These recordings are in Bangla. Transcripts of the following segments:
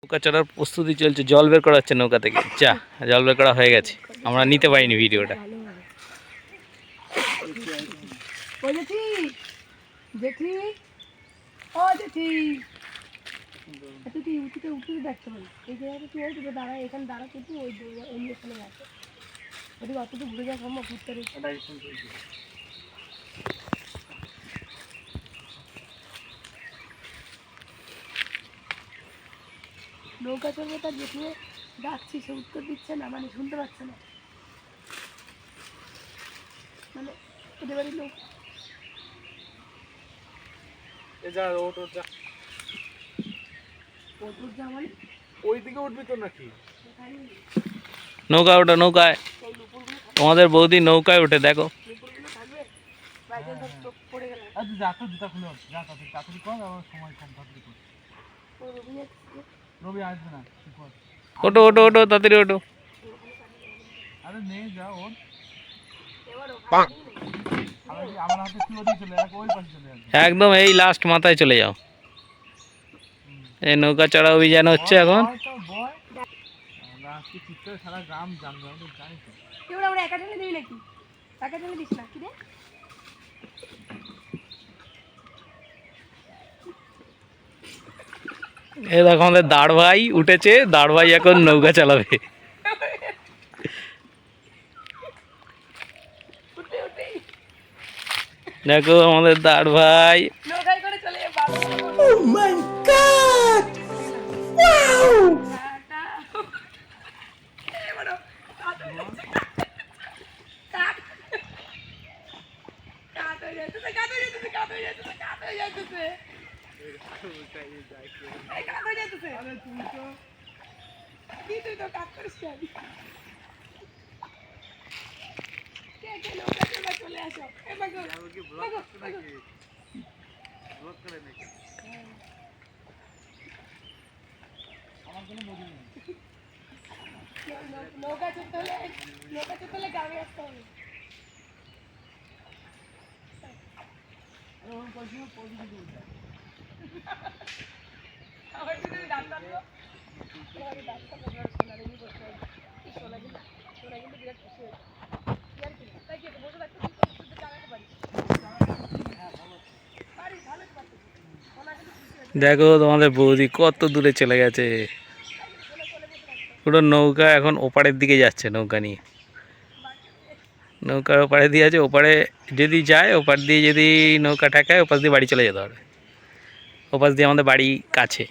নৌকা চড়ার প্রস্তুতি চলছে, জল বের করা হচ্ছে নৌকা থেকে। চা জল বের করা হয়ে গেছে। আমরা নিতে পারিনি ভিডিওটা। দাঁড়া কিন্তু ঘুরে যাওয়া সম্ভব ঘুরতে নৌকা চলবে তার যেখানে ডাকছি সে উত্তর দিচ্ছে না মানে শুনতে পাচ্ছে না। মানে ওদের বাড়ির লোক। যা ওট ওট যা। ওদের যা মানে? ওই দিকে উঠবি তো নাকি? ওঠে নৌকায়। তোমাদের বৌদি নৌকায় ওঠে দেখো। থাকবে যা তো জুতা খুলে যা তাড়াতাড়ি আমার সময় কম ও রবি আসবে না ওটো ওটো ওটো তাড়াতাড়ি ওটো আরে নে যা যাবে একদম এই লাস্ট মাথায় চলে যাও। এই নৌকা চড়া অভিযান হচ্ছে এখন। একা দিবি নাকি? একা দিস না কি রে? এ দেখো আমাদের দাঁড় ভাই উঠেছে দাঁড় ভাই এখন নৌকা চালাবে। দেখো আমাদের দাঁড় ভাই নৌকায় নৌকা চলে চলে আসো এ মাগো মাগো মাগো ব্লক করে নাকি আমার কোনো মজুরি নেই নৌ- নৌকা চড়তে হলে নৌকা চড়তে হলে গ্রামে আসতে হবে পয়সা পয়সা দেখো তোমাদের বৌদি কত দূরে চলে গেছে। পুরো নৌকা এখন ওপারের দিকে যাচ্ছে, নৌকা নিয়ে। নৌকার ওপারে দিয়ে আছে, ওপারে যদি যায়, ওপার দিয়ে যদি নৌকা ঠেকায়, ওপার দিয়ে বাড়ি চলে যেতে হবে। ওপাশ দিয়ে আমাদের বাড়ি কাছে।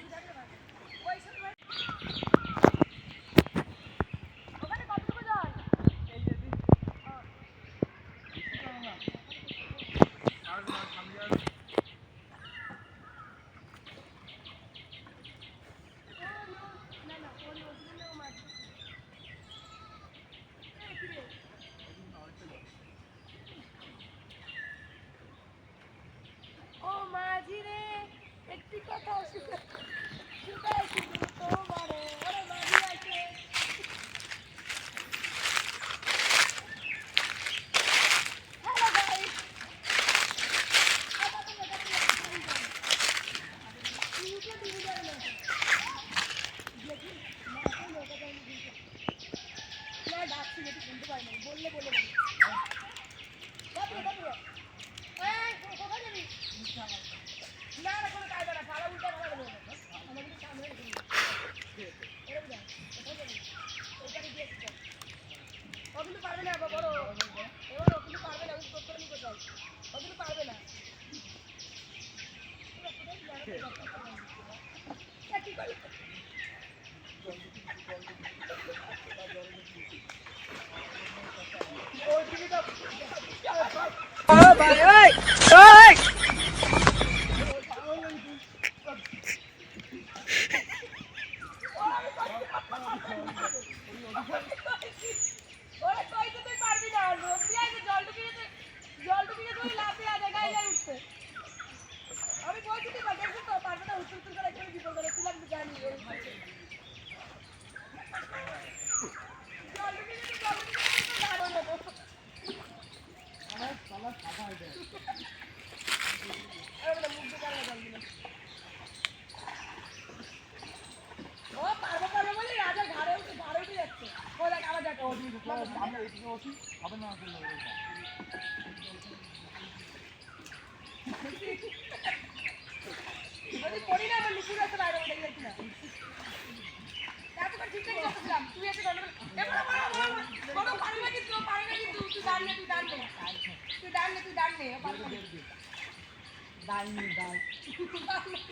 ডাল ডাল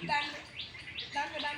ডাল ডাল ডাল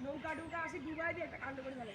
নৌকা টুকা আসি ডুবাই দিয়ে কাণ্ড করে ফেলে।